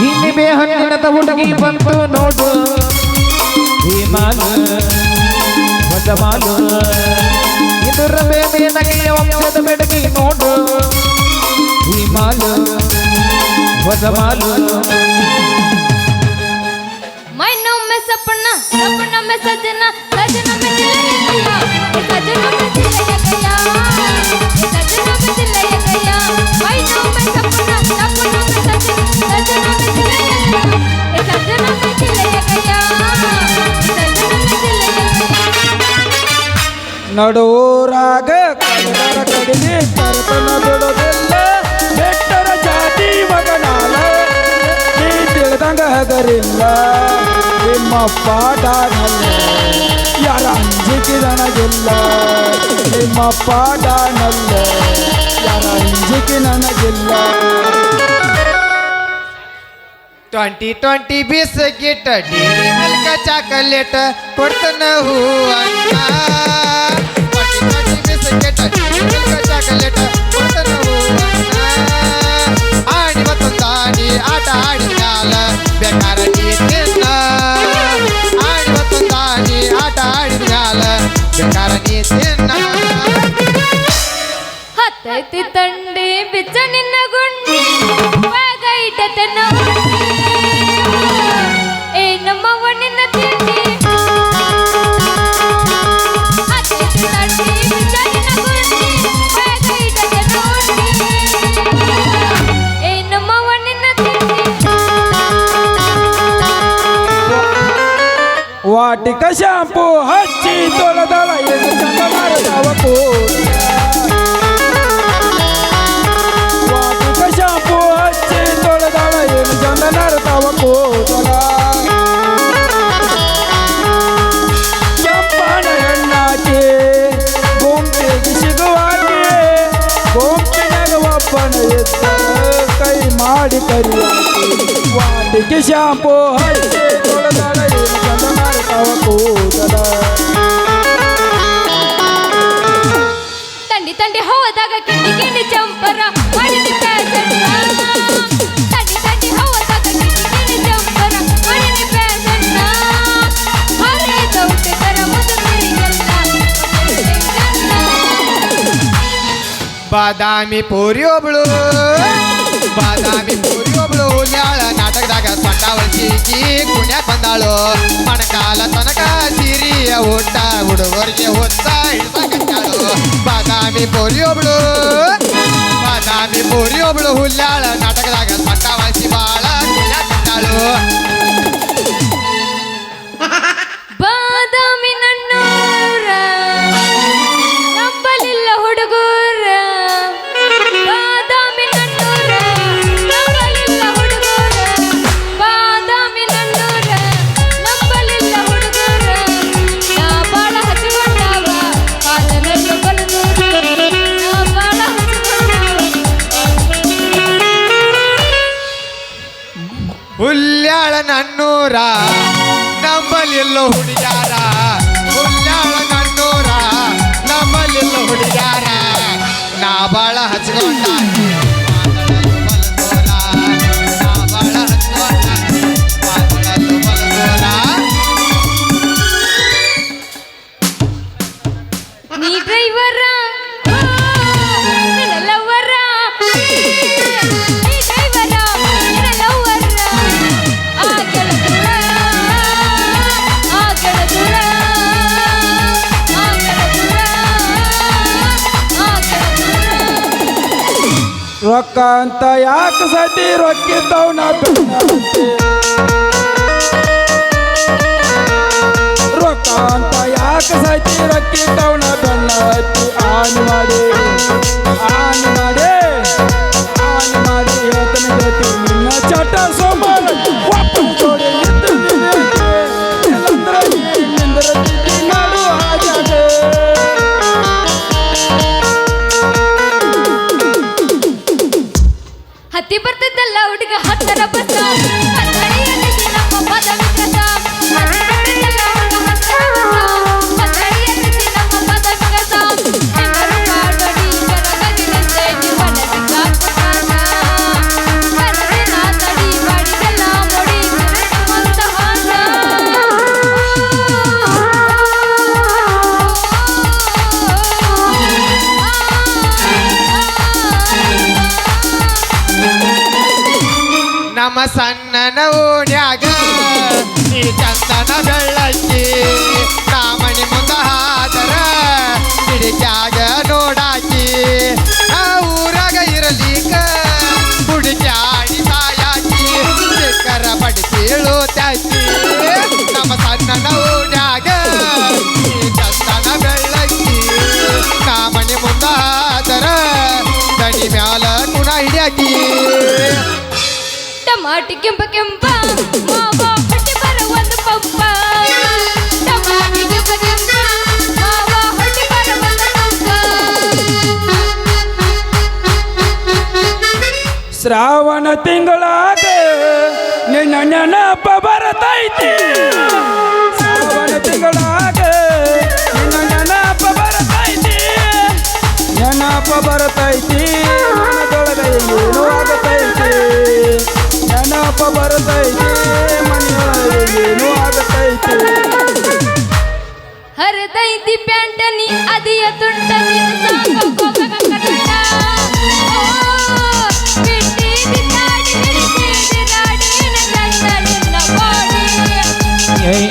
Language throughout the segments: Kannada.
ಹಿನ್ನಿಬೆ ಹಣ್ಣಿನದ ಹುಡುಗಿ ಬಂತು ನೋಡು ಹಿಮಾಲು ಹೊಸಮಾಲು ಇದು ರಬೆ ಮೇನಗೆಯ ವಂಶದ ಬೆಡಗಿ ನೋಡು ಹಿಮಾಲು ಹೊಸಮಾಲು ಮೈನೊಮ್ಮೆ ಸಪ್ಪಣ್ಣ ಸಪ್ಪಣ್ಣ ಮೆ ಸಜ್ಜನ ಸಜ್ಜನ ಮೆ ತಿಲಯ ಸಜ್ಜನ ಮೆ ತಿಲಯ ಸಜ್ಜನ ನಡುವೂರಾಗ ಕಡದರ ಜಾತಿ ಮಗನಾಲ ನೀ ತಿಳಿದಂಗ ಹಗರಿಲ್ಲ ನಿಮ್ಮ ಪಾಠನಲ್ಲ ಯಾರ ಅಂಜಿಕೆ ನನಗಿಲ್ಲ. ನಿಮ್ಮ ಪಾಠನಲ್ಲ ಯಾರ ನನಗಿಲ್ಲ. ಟ್ವೆಂಟಿ ಟ್ವೆಂಟಿ ಬಿಸ್ಕಿಟ್ ಗಿಟ್ಟ ಚಾಕಲೇಟ್ ಕೊಡ್ತನ ಹೂ ಅಣ್ಣ. ವಾಟಿಕ ಶಾಂಪು ಹಚ್ಚಿ ತೊಳೆದಳ ಏನು ಚಂದ ಶಾಂಪು ಹಚ್ಚಿ ತೊಳೆದಳ ಚಂದ ನಡ್ತಾವ ಕೂದಲ ಕೆಂಪನ ಹೆಣ್ಣಾಕಿ ಗುಂಪಿಗೆ ಕೈ ಮಾಡಿ ಕರಿಯಾಕಿ ವಾಟಿಕೆ ಶಾಂಪು ಹಚ್ಚಿ ತೊಳೆದಳ ತಂಡಿ ತಂಡಿ ಹೋದಾಗ ಕಿಂಡಿ ಕಿಂಡಿ ಚಂಪರ ಕಿಂಡಿ ಕಿಂಡಿ ಚಂಪರ ಬಾದಾಮಿ ಪೂರಿ ಒಬ್ಳು, ಬಾದಾಮಿ ಪೂರಿ ಒಬ್ಳು ಹುಲ್ಯಾಳ ನಾಟಕದಾಗ ಸೊಂಟ ವಲ್ಸಿಕಿ ಕುಣ್ಯಾಕ್ ಬಂದಾಳು ಮಣಕಾಲ ತನಕ ಸಿರಿಯ ಊಟ ಹುಡುಗರಿಗೆ ಹೊತ್ತ ಹಿಡ್ಸಕತ್ತಾಳು ಬಾದಾಮಿ ಪೂರಿ ಒಬ್ಳು ಬಾದಾಮಿ ಪೂರಿ ಒಬ್ಳು ಹುಲ್ಯಾಳ ನಾಟಕದಾಗ ಸೊಂಟ ವಲ್ಸಿ ಬಾಳ ಕುಣ್ಯಾಕ್ ನಾ ಬಾಳ ಹಚ್ಕೊಂಡ. ರೊಕ್ಕ ಅಂತ ಯಾಕೆ ಸತಿ ರೊಕ್ಕಿದ್ದವ್ ನಾ. ರೊಕ್ಕ ಅಂತ ಯಾಕೆ ಸತಿ ರೊಕ್ಕಿದ್ದವ್ ನಾ ಬೆನ್ನತ್ತಿ. ಆನ್ ಮಾಡಿ ಆನ್ ಮಾಡಿ ಚಂದನ ಬೆಳ್ಳಕ್ಕಿ ಕಾಮಣಿ ಮುಂದ ಜಾಗ ನೋಡಾಕಿ, ಆ ಊರಾಗ ಇರಲಿಕ ಹುಡುಕ್ಯಾಡಿ ಸಾಯಾಕಿ ಸಿಕ್ಕರ ಕೇಳು ತ್ಯಾಕಿ ನಮ್ಮ ಸಣ್ಣನ ಊರಾಗ ಚಂದನ ಬೆಳ್ಳಕ್ಕಿ ಕಾಮಣಿ ಮುಂದ ದಡಿ ಮ್ಯಾಲ ಗುಣ ಹಿಡಿಯಾಕಿ. ಟಮಾಟಿ ಕೆಂಪ ಕೆಂಪ ಶ್ರಾವಣ ತಿಂಗಳಾಗ ನಿನ್ನ ನೆನಪ ಬರತೈತಿ. ಶ್ರಾವಣ ತಿಂಗಳಾಗ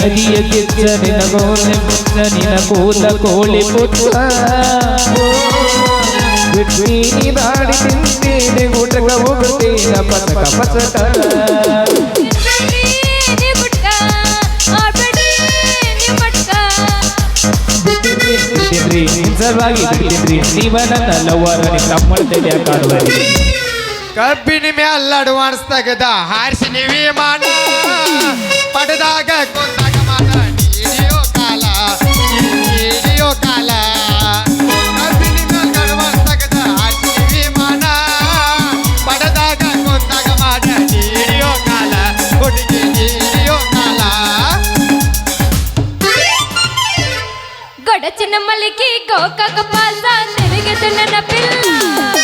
ಅದಿಯ ಕಿಚ್ಚ ನಿನ ಗೋಲೆ ಮುಚ್ಚ ನಿನ ಕೂದ ಕೋಳಿ ಪುಚ್ಚ ಬಿಟ್ಟಿ ನಾಡಿ ತಿಂತೀನಿ ಊಟಕ ಹೋಗುತ್ತೀನ ಪಸಕ ಪಸಕ ಗುಟ್ಕ ಸಲುವಾಗಿ ಬಿಟ್ಟಿದ್ರಿ ನೀವ ನನ್ನ ಲವ್ವರ ನಿನ್ ತಮ್ಮಳ ತಲೆ ಕಾಡುವರಿ ಕಬ್ಬಿನ ಮ್ಯಾಲ ಅಡ್ವಾನ್ಸ್ ತೆಗದ, ಹಾರಿಸಿ ವಿಮಾನ ಪಡೆದಾಗ ಕೊಂದಾಗ ಮಾಡ ಹಿಡಿಯೋ ಕಾಲ ನೀಡಿಯೋ ಕಾಲ. ಕಬ್ಬಿನ ಮ್ಯಾಲ ಅಡ್ವಾನ್ಸ್ ತೆಗದ, ಹಾರಿಸಿ ವಿಮಾನ ಪಡೆದಾಗ ಮಾಡ ಕಾಲ ನೀಡಿಯೋ ಮಲ್ಲಿಗೆ ಗೋಕಾಕ ಪಾಲ್ಸ ತಿರುಗಿದ ನನ್ನ ಪಿಲ್ಲ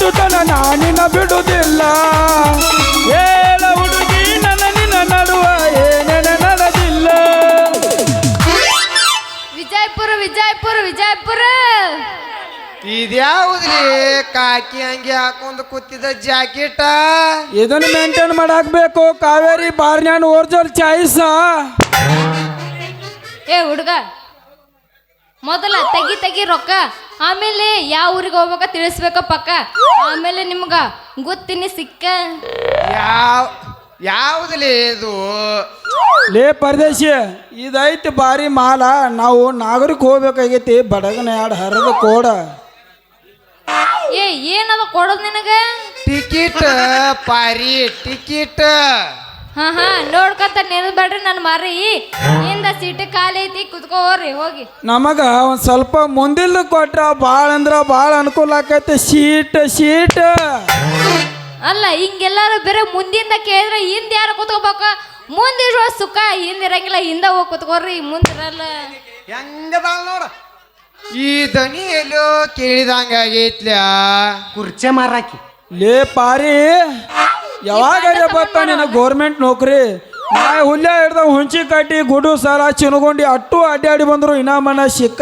ಮುಟ್ಟುತನ ನಾನಿನ ಬಿಡುವುದಿಲ್ಲ. ಏಳ ಹುಡುಗಿ ನನ್ನ ನಿನ್ನ ನಡುವ ಏನೇನು ನಡೆದಿಲ್ಲ. ವಿಜಯಪುರ ವಿಜಯಪುರ ವಿಜಯಪುರ. ಇದ್ಯಾವುದ್ರಿ ಕಾಕಿ ಅಂಗಿ ಹಾಕೊಂಡು ಕೂತಿದ ಜಾಕೆಟ. ಇದನ್ನು ಮೇಂಟೈನ್ ಮಾಡಾಕ್ಬೇಕು. ಕಾವೇರಿ ಬಾರ್ನ್ಯಾನ್ ಓರ್ಜಲ್ ಚಾಯ್ಸ. ಏ ಹುಡುಗ ಮೊದಲ ತೆಗಿ ತೆಗಿ ರೊಕ್ಕ. ಆಮೇಲೆ ಯಾವ ಊರಿಗೆ ಹೋಗ್ಬೇಕ ತಿಳಿಸ್ಬೇಕ ಪಕ್ಕ. ಆಮೇಲೆ ನಿಮ್ಗ ಗೊತ್ತಿನಿ ಸಿಕ್ಕ. ಯಾವ ಯಾವುದ್ಲಿ ಇದು? ಲೇ ಪರದೇಶಿ ಇದೈತಿ ಬಾರಿ ಮಾಲ. ನಾವು ನಾಗರಿಕ ಹೋಗ್ಬೇಕಾಗೈತಿ ಬಡಗನ ಎರಡು ಹರದ ಕೋಡ. ಏ ಏನದ ಕೊಡೋದು ನಿನಗ? ಟಿಕೆಟ್ ಪಾರಿ ಟಿಕೆಟ್. ಹಾ ಹಾ ನೋಡ್ಕೊಂತ ನಿಲ್ಬೇಡ್ರಿ ನನ್ನ ಮರಿ. ಹಿಂದ ಸೀಟ್ ಖಾಲಿ ಐತಿ ಕುತ್ಕೋರಿ ಹೋಗಿ. ನಮಗ ಒಂದ್ ಸ್ವಲ್ಪ ಮುಂದಿಲ್ ಕೊಟ್ರ ಭಾಳ ಅಂದ್ರ ಭಾಳ ಅನುಕೂಲ ಆಕೈತಿ. Seat seat. ಅಲ್ಲ ಹಿಂಗೆಲ್ಲಾರು ಬೇರೆ ಮುಂದಿಂದ ಕೇಳಿದ್ರೆ ಹಿಂದೆ ಯಾರು ಕುತ್ಕೋಬೇಕು? ಮುಂದಿರುವ ಸುಖ ಹಿಂದಿರಂಗಿಲ್ಲ ಹಿಂದ ಹೋಗಿ ಕುತ್ಕೋರಿ ಮುಂದಿರಲ್ಲ ಹೆಂಗ ನೋಡ. ಈ ದನಿ ಎಲ್ಲೋ ಕೇಳಿದಂಗ ಆಗೈತ್ಲ ಕುರ್ಚೆ ಮಾರಾಕಿ. ಲೇ ಪಾರಿ ಯಾವಾಗ ಬರ್ತ ನಿನ್ನ ಗೌರ್ಮೆಂಟ್ ನೌಕರಿ? ನಾ ಹುಲ್ಯ ಹಿಡ್ದ ಹುಂಚಿ ಕಟ್ಟಿ ಗುಡು ಸಾಲ ಚಿನ್ಗೊಂಡು ಅಟ್ಟು ಅಡ್ಡಾಡಿ ಬಂದ್ರು ಇನ್ನ ಮನ ಸಿಕ್ಕ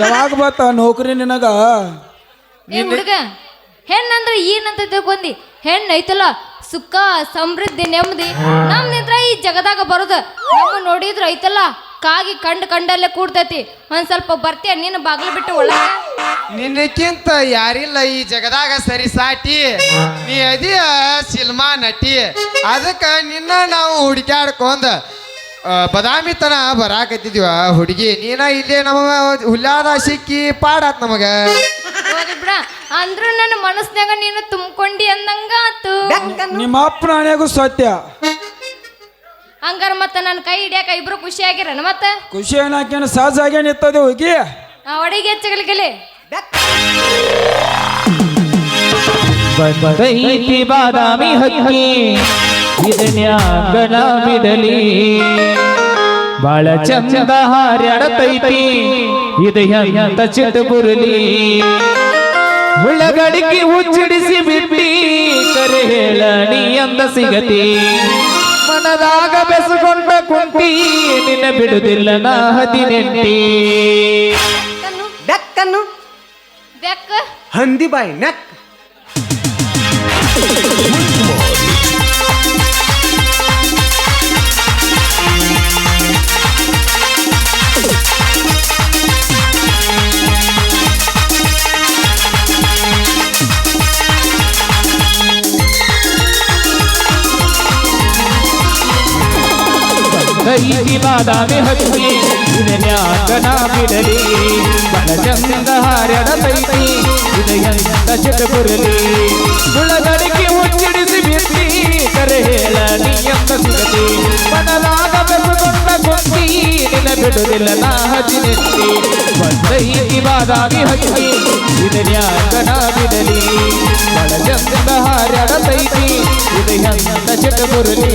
ಯಾವಾಗ ಬತ್ತ ನೌಕರಿ ನಿನಗ? ಹುಡುಗ ಹೆಣ್ಣಂದ್ರೆ ಏನಂತ ತಿಳ್ಕೊಂಡಿ ಹೆಣ್ಣು ಐತಲ್ಲ ಸುಖ ಸಮೃದ್ಧಿ ನೆಮ್ಮದಿ. ನಮ್ ನಿಂತ್ರ ಈ ಜಗದಾಗ ಬರೋದು. ನಮ್ಮ ನೋಡಿದ್ರ ಐತಲ್ಲ. ಕಾಗಿ ಕಂಡು ಕಂಡಲ್ಲೇ ಕೂಡ್ತೈತಿ. ಒಂದ್ ಸ್ವಲ್ಪ ಬರ್ತೀಯ ನೀನು ಬಾಗ್ಲು ಬಿಟ್ಟು ಒಳ ನಿನ್ನಕ್ಕಿಂತ ಯಾರಿಲ್ಲ ಈ ಜಗದಾಗ ಸರಿ ಸಾಟಿ. ನೀ ಅದಿಯ ಸಿನಿಮಾ ನಟಿ. ಅದಕ್ಕ ನಿನ್ನ ನಾವು ಹುಡುಕ್ಯಾಡ್ಕೊಂಡ್ ಆ, ಬದಾಮಿ ತನ ಬರಾಕತ್ತಿದ್ವ ಹುಡುಗಿ. ನೀನ ಇಲ್ಲೇ ನಮ್ಮ ಹುಲ್ಲಾದ ಸಿಕ್ಕಿ ಪಾಡಾತ್ ನಮಗ. ಹೋಗ್ಲಿ ಬಿಡ. ಅಂದ್ರು ನನ್ನ ಮನಸ್ನಾಗ ನೀನು ತುಂಬ್ಕೊಂಡಿ ಅಂದಂಗ ಆತು ನಿಮ್ಮ ಅಪ್ಪ ನಾಣ್ಯಾಗೂ ಸತ್ಯ. ಹಂಗಾರ ಮತ್ತೆ ನನ್ನ ಕೈ ಹಿಡಿಯಾಕ ಇಬ್ರು ಖುಷಿ ಮತ್ತೆ ಮತ್ತ? ಖುಷಿ ಏನಾಕೇನು? ಸಹಜ ಆಗೇ ನಿಂತದೆ ಹೋಗಿ ಆ ಒಡಿಗೆ ಹೆಚ್ಚಗಲಿಗಲಿ ಬಂದೈತಿ ಬಾದಾಮಿ ಹಕ್ಕಿ ಇದನ್ಯಾಗಣ ಬಿದಲಿ ಬಾಳ ಚಂದ ಹಾರ್ಯಾಡತೈತಿ ಇದು ಎಂತ ಚಿಟಬುರಲಿ ಉಳ್ಳಗಡಿಗೆ ಉಚ್ಚಿಡಿಸಿ ಬಿಟ್ಟಿ ಕರೆ ಹೇಳಣಿ ಅಂತ ಸಿಗತಿ? ಮನದಾಗ ಬೆಸಗೊಂಡ ಕುಂತಿ ನಿನ್ನ ಬಿಡುದಿಲ್ಲ ನಾ ಹದಿನೆಂಟಿ. ಕಣ್ಣು ಬೆಕ್ಕನ್ನು. ಬೆಕ್ಕ. ಹಂದಿ ಬಾಯಿ ನೆಕ್. ಕೈಗಿ ಬಾದಾಮಿ ಹಚ್ಚಿ ಇದನ್ಯಾಕನ ಬಿಡಲಿ ಬಲ ಚಂದ ಹಾರ್ಯಾಡತೈತಿ ಇದು ಎಂತ ಚಿಟಬುರಲಿ ಉಳ್ಳಗಡಿಗೆ ಹುಚ್ಚಿಡಿಸಿ ಬಿಟ್ಟಿ ಕರೆ ಹೇಳ ನೀ ಎಂತ ಸಿಗತಿ ಮನದಾಗ ಬೆಸಗೊಂಡ ಕೊಂಡಿ ನಿನ್ನ ಬಿಡುದಿಲ್ಲ ನಾ ಹದಿನೆತ್ತಿ ಬಂದೈತಿ ಬಾದಾಮಿ ಹಚ್ಚಿ ಇದನ್ಯಾಕನ ಬಿಡಲಿ ಬಲ ಚಂದ ಹಾರ್ಯಾಡತೈತಿ ಇದು ಎಂತ ಚಿಟಬುರಲಿ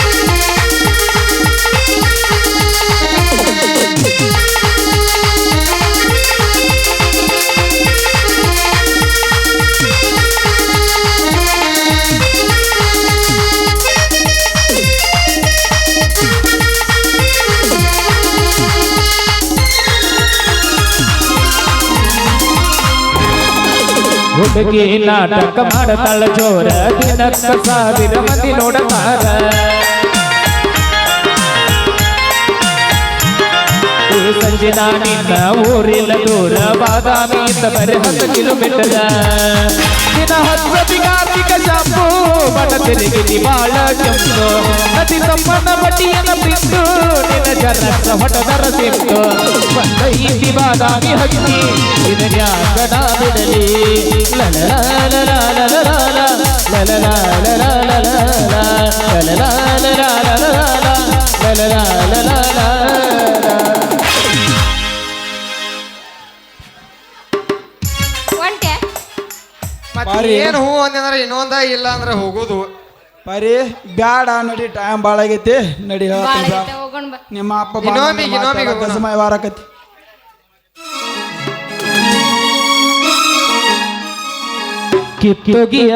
ಹುಡುಗಿ ನಾಟಕ ಮಾಡತಾಳ ಜೋರ ದಿನಕ್ಕ ಸಾವಿರ ಮಂದಿ ನೋಡತಾರ ಈ ಸಂಜೆ ನಾನಿಂದ ಊರಿನ ದೂರ ಬಾದಾಮಿಯಿಂದ ಬರೀ ಹತ್ತು ಕಿಲೋಮೀಟರ್ ದಿನ ಹತ್ತು ಬಿಗಾರ್ತಿಕ ಶಾಂಪು ಬಡ ತಿರುಗಿ ಬಾಳ ಕೆಂಪು ನದಿ ತಮ್ಮನ ಬಡ್ಡಿಯನ್ನ ಬಿಟ್ಟು ನಿನ್ನ ಜರಸ ಹೊಟದರ ಸಿಟ್ಟು ಬಂದ ಈ ಬಾದಾಮಿ ಹಕ್ಕಿ ಇದನ್ಯಾಗಡ ಬಿಡಲಿ ಒಂಟೆ ಬಾರಿ. ಏನು ಹೂ ಅಂದ್ರೆ ಇನ್ನೊಂದ ಇಲ್ಲ ಅಂದ್ರೆ ಹೋಗೋದು. ಬರೀ ಬ್ಯಾಡ ನಡಿ ಟೈಮ್ ಭಾಳ ಆಗೈತಿ. ನಡಿ ಹೇಳ್ತೀನಿ ಬಾ. ಬಾ. ನಿಮ್ಮ ಅಪ್ಪ ವಾರಕತಿ ಕಿತ್ತೊಗಿಯ